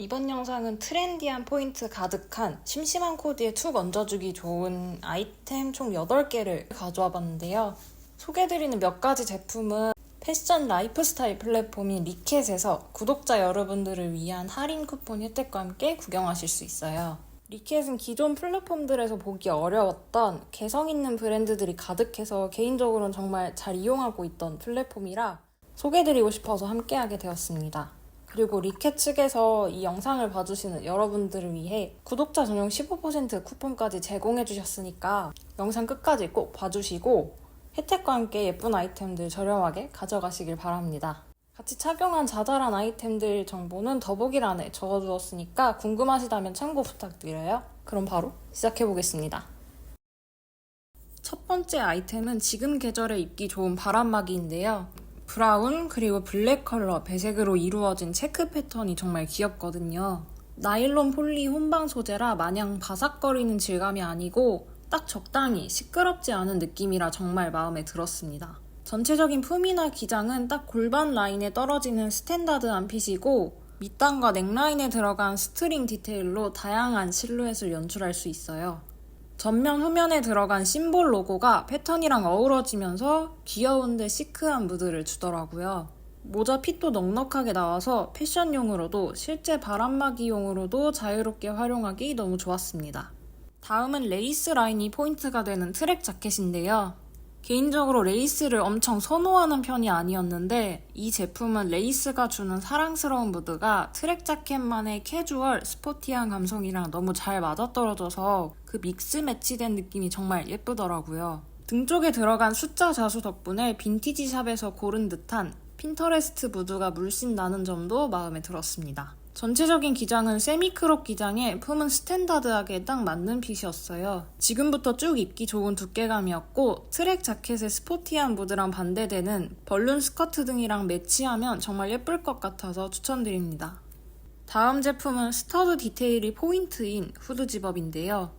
이번 영상은 트렌디한 포인트 가득한 심심한 코디에 툭 얹어주기 좋은 아이템 총 8개를 가져와 봤는데요. 소개해드리는 몇 가지 제품은 패션 라이프스타일 플랫폼인 리켓에서 구독자 여러분들을 위한 할인 쿠폰 혜택과 함께 구경하실 수 있어요. 리켓은 기존 플랫폼들에서 보기 어려웠던 개성 있는 브랜드들이 가득해서 개인적으로는 정말 잘 이용하고 있던 플랫폼이라 소개해드리고 싶어서 함께하게 되었습니다. 그리고 리켓 측에서 이 영상을 봐주시는 여러분들을 위해 구독자 전용 15% 쿠폰까지 제공해 주셨으니까 영상 끝까지 꼭 봐주시고 혜택과 함께 예쁜 아이템들 저렴하게 가져가시길 바랍니다. 같이 착용한 자잘한 아이템들 정보는 더보기란에 적어두었으니까 궁금하시다면 참고 부탁드려요. 그럼 바로 시작해 보겠습니다. 첫 번째 아이템은 지금 계절에 입기 좋은 바람막이인데요. 브라운 그리고 블랙 컬러 배색으로 이루어진 체크 패턴이 정말 귀엽거든요. 나일론 폴리 혼방 소재라 마냥 바삭거리는 질감이 아니고 딱 적당히 시끄럽지 않은 느낌이라 정말 마음에 들었습니다. 전체적인 품이나 기장은 딱 골반 라인에 떨어지는 스탠다드한 핏이고 밑단과 넥라인에 들어간 스트링 디테일로 다양한 실루엣을 연출할 수 있어요. 전면 후면에 들어간 심볼 로고가 패턴이랑 어우러지면서 귀여운데 시크한 무드를 주더라고요. 모자 핏도 넉넉하게 나와서 패션용으로도 실제 바람막이용으로도 자유롭게 활용하기 너무 좋았습니다. 다음은 레이스 라인이 포인트가 되는 트랙 자켓인데요. 개인적으로 레이스를 엄청 선호하는 편이 아니었는데 이 제품은 레이스가 주는 사랑스러운 무드가 트랙 자켓만의 캐주얼 스포티한 감성이랑 너무 잘 맞아떨어져서 그 믹스 매치된 느낌이 정말 예쁘더라고요. 등 쪽에 들어간 숫자 자수 덕분에 빈티지 샵에서 고른 듯한 핀터레스트 무드가 물씬 나는 점도 마음에 들었습니다. 전체적인 기장은 세미크롭 기장에 품은 스탠다드하게 딱 맞는 핏이었어요. 지금부터 쭉 입기 좋은 두께감이었고 트랙 자켓의 스포티한 무드랑 반대되는 벌룬 스커트 등이랑 매치하면 정말 예쁠 것 같아서 추천드립니다. 다음 제품은 스터드 디테일이 포인트인 후드 집업인데요.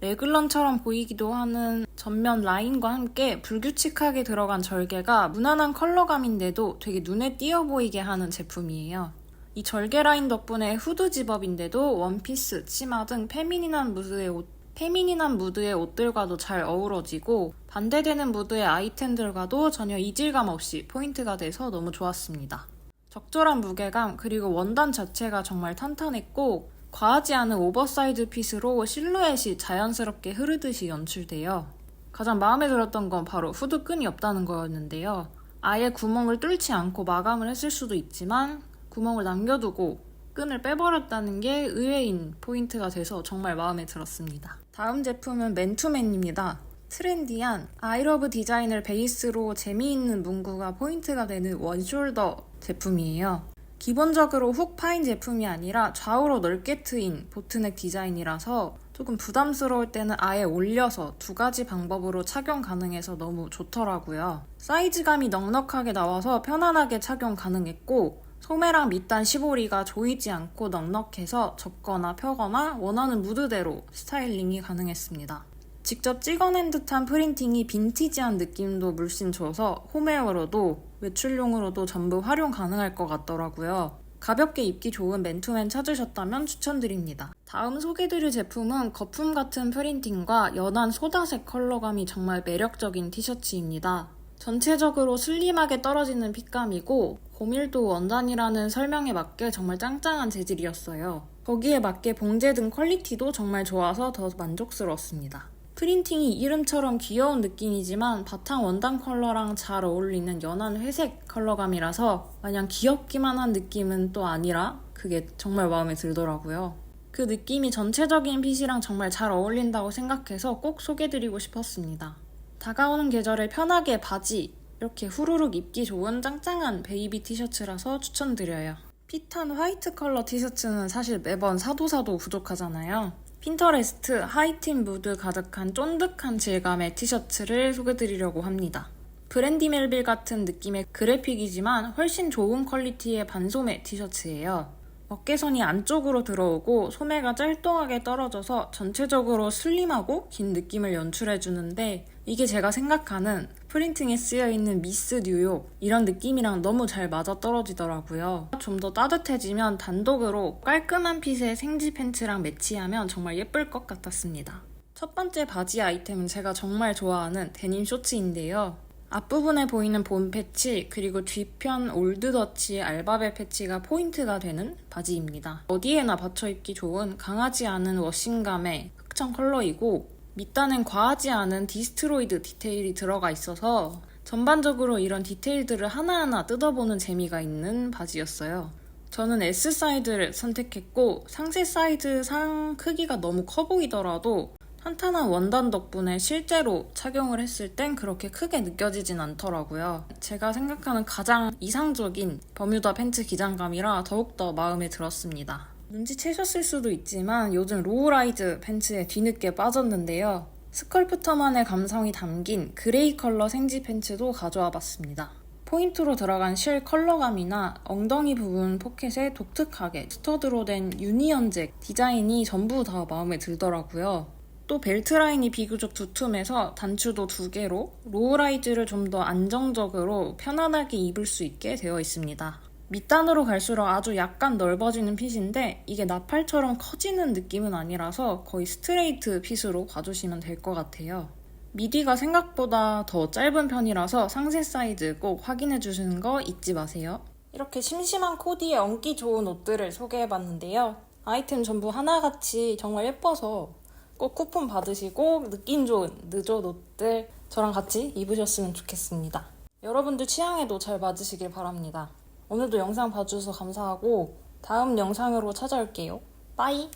레글런처럼 보이기도 하는 전면 라인과 함께 불규칙하게 들어간 절개가 무난한 컬러감인데도 되게 눈에 띄어 보이게 하는 제품이에요. 이 절개 라인 덕분에 후드 집업인데도 원피스, 치마 등 페미닌한 무드의 옷, 페미닌한 무드의 옷들과도 잘 어우러지고 반대되는 무드의 아이템들과도 전혀 이질감 없이 포인트가 돼서 너무 좋았습니다. 적절한 무게감 그리고 원단 자체가 정말 탄탄했고 과하지 않은 오버사이즈 핏으로 실루엣이 자연스럽게 흐르듯이 연출돼요. 가장 마음에 들었던 건 바로 후드 끈이 없다는 거였는데요. 아예 구멍을 뚫지 않고 마감을 했을 수도 있지만 구멍을 남겨두고 끈을 빼버렸다는 게 의외인 포인트가 돼서 정말 마음에 들었습니다. 다음 제품은 맨투맨입니다. 트렌디한 아이러브 디자인을 베이스로 재미있는 문구가 포인트가 되는 원숄더 제품이에요. 기본적으로 훅 파인 제품이 아니라 좌우로 넓게 트인 보트넥 디자인이라서 조금 부담스러울 때는 아예 올려서 두 가지 방법으로 착용 가능해서 너무 좋더라고요. 사이즈감이 넉넉하게 나와서 편안하게 착용 가능했고 소매랑 밑단 시보리가 조이지 않고 넉넉해서 접거나 펴거나 원하는 무드대로 스타일링이 가능했습니다. 직접 찍어낸 듯한 프린팅이 빈티지한 느낌도 물씬 줘서 홈웨어로도 외출용으로도 전부 활용 가능할 것 같더라고요. 가볍게 입기 좋은 맨투맨 찾으셨다면 추천드립니다. 다음 소개드릴 제품은 거품 같은 프린팅과 연한 소다색 컬러감이 정말 매력적인 티셔츠입니다. 전체적으로 슬림하게 떨어지는 핏감이고 고밀도 원단이라는 설명에 맞게 정말 짱짱한 재질이었어요. 거기에 맞게 봉제 등 퀄리티도 정말 좋아서 더 만족스러웠습니다. 프린팅이 이름처럼 귀여운 느낌이지만 바탕 원단 컬러랑 잘 어울리는 연한 회색 컬러감이라서 마냥 귀엽기만 한 느낌은 또 아니라 그게 정말 마음에 들더라고요. 그 느낌이 전체적인 핏이랑 정말 잘 어울린다고 생각해서 꼭 소개드리고 싶었습니다. 다가오는 계절에 편하게 바지, 이렇게 후루룩 입기 좋은 짱짱한 베이비 티셔츠라서 추천드려요. 핏한 화이트 컬러 티셔츠는 사실 매번 사도 사도 부족하잖아요. 핀터레스트 하이틴 무드 가득한 쫀득한 질감의 티셔츠를 소개드리려고 합니다. 브랜디 멜빌 같은 느낌의 그래픽이지만 훨씬 좋은 퀄리티의 반소매 티셔츠예요. 어깨선이 안쪽으로 들어오고 소매가 짤뚱하게 떨어져서 전체적으로 슬림하고 긴 느낌을 연출해주는데 이게 제가 생각하는 프린팅에 쓰여 있는 미스 뉴욕 이런 느낌이랑 너무 잘 맞아 떨어지더라고요. 좀 더 따뜻해지면 단독으로 깔끔한 핏의 생지 팬츠랑 매치하면 정말 예쁠 것 같았습니다. 첫 번째 바지 아이템은 제가 정말 좋아하는 데님 쇼츠인데요. 앞부분에 보이는 본 패치 그리고 뒤편 올드더치 알바벨 패치가 포인트가 되는 바지입니다. 어디에나 받쳐 입기 좋은 강하지 않은 워싱감의 흑청 컬러이고 밑단엔 과하지 않은 디스트로이드 디테일이 들어가 있어서 전반적으로 이런 디테일들을 하나하나 뜯어보는 재미가 있는 바지였어요. 저는 S 사이즈를 선택했고 상세 사이즈 상 크기가 너무 커 보이더라도 탄탄한 원단 덕분에 실제로 착용을 했을 땐 그렇게 크게 느껴지진 않더라고요. 제가 생각하는 가장 이상적인 버뮤다 팬츠 기장감이라 더욱더 마음에 들었습니다. 눈치채셨을 수도 있지만 요즘 로우라이즈 팬츠에 뒤늦게 빠졌는데요. 스컬프터만의 감성이 담긴 그레이 컬러 생지 팬츠도 가져와 봤습니다. 포인트로 들어간 실 컬러감이나 엉덩이 부분 포켓에 독특하게 스터드로 된 유니언잭 디자인이 전부 다 마음에 들더라고요. 또 벨트 라인이 비교적 두툼해서 단추도 두 개로 로우라이즈를 좀 더 안정적으로 편안하게 입을 수 있게 되어 있습니다. 밑단으로 갈수록 아주 약간 넓어지는 핏인데 이게 나팔처럼 커지는 느낌은 아니라서 거의 스트레이트 핏으로 봐주시면 될 것 같아요. 미디가 생각보다 더 짧은 편이라서 상세 사이즈 꼭 확인해 주시는 거 잊지 마세요. 이렇게 심심한 코디에 얹기 좋은 옷들을 소개해 봤는데요. 아이템 전부 하나같이 정말 예뻐서 꼭 쿠폰 받으시고 느낌 좋은 늦은 옷들 저랑 같이 입으셨으면 좋겠습니다. 여러분들 취향에도 잘 맞으시길 바랍니다. 오늘도 영상 봐주셔서 감사하고 다음 영상으로 찾아올게요. 빠이!